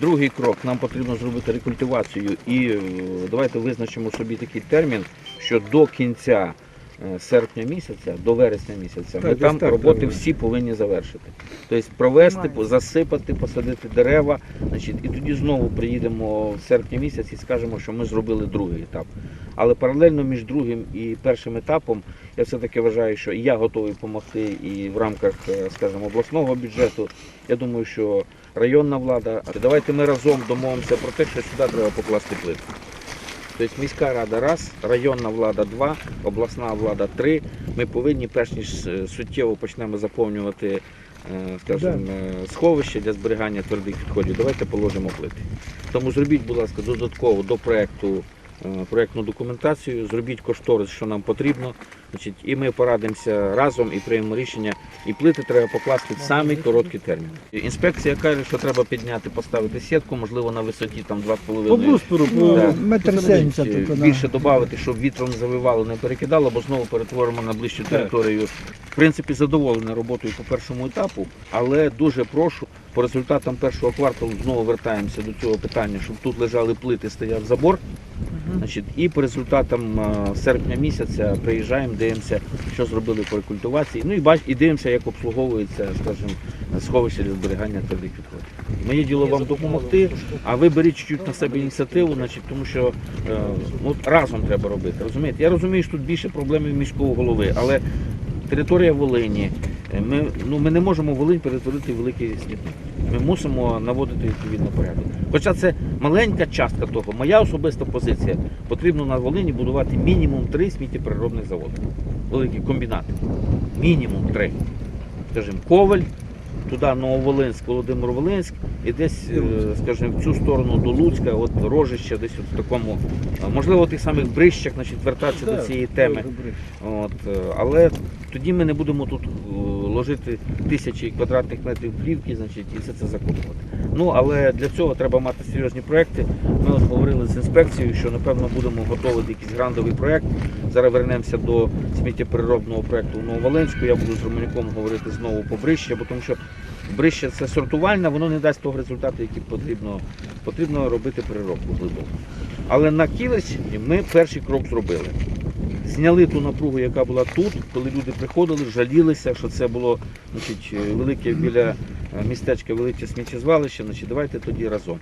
Другий крок. Нам потрібно зробити рекультивацію. І е, давайте визначимо собі такий термін, що до кінця е, серпня місяця, до вересня місяця, ми Так, там так роботи так, всі повинні завершити. Тобто провести, засипати, посадити дерева, значить, і тоді знову приїдемо в серпні місяць і скажемо, що ми зробили другий етап. Але паралельно між другим і першим етапом я все-таки вважаю, що я готовий допомогти і в рамках, е, скажімо, обласного бюджету. Я думаю, що районна влада. Давайте ми разом домовимося про те, що сюди треба покласти плитку. Тобто міська рада раз, районна влада два, обласна влада три. Ми повинні, перш ніж е, суттєво почнемо заповнювати е, скажімо, сховище для зберігання твердих відходів, давайте положимо плити. Тому зробіть, будь ласка, додатково до проекту е, проектну документацію, зробіть кошторис, що нам потрібно. Значить, і ми порадимося разом і приймемо рішення. І плити треба покласти в самий короткий термін. Інспекція каже, що треба підняти, поставити сітку, можливо, на висоті там 2,5 По бруствору, по Да. метр сімдесят. Да. більше додати, щоб вітром не завивало, не перекидало, бо знову перетворимо на ближчу територію. В принципі, задоволений роботою по першому етапу, але дуже прошу. По результатам першого кварталу знову вертаємося до цього питання, щоб тут лежали плити, стояв забор. Значить, і по результатам серпня місяця приїжджаємо, дивимося, що зробили по рекультивації. Ну і бач, і дивимося, як обслуговується, скажімо, сховище для зберігання твердих відходів. Моє діло вам допомогти, а ви беріть чуть на себе ініціативу, значить, тому що е, разом треба робити. Розумієте? Я розумію, що тут більше проблеми в міського голови, але територія Волині. Ми, ну, ми не можемо Волинь перетворити в великий смітник. Ми мусимо наводити відповідно порядок. Хоча це маленька частка того. Моя особиста позиція. Потрібно на Волині будувати мінімум три сміттєприробних заводи. Великі комбінати. Мінімум три. Скажімо, Коваль, туди Нововолинськ, Володимир-Волинськ, і десь, е, скажімо, в цю сторону до Луцька, от Рожище, десь от в такому, можливо, в тих самих брищах, значить, вертатися до цієї теми. От, е, але тоді ми не будемо тут е, ложити тисячі квадратних метрів плівки, значить, і все це закопувати. Ну, але для цього треба мати серйозні проекти. Ми говорили з інспекцією, що напевно будемо готувати якийсь грандовий проект. Зараз вернемося до сміттєпереробного проекту в Нововоленську. Я буду з Романюком говорити знову по Брище, бо тому що Брище це сортувальне, воно не дасть того результату, який потрібно. Потрібно робити переробку глибоко. Але на кілець ми перший крок зробили. Зняли ту напругу, яка була тут, коли люди приходили, жалілися, що це було значить, велике біля е, містечка велике сміттєзвалище. Значить, давайте тоді разом.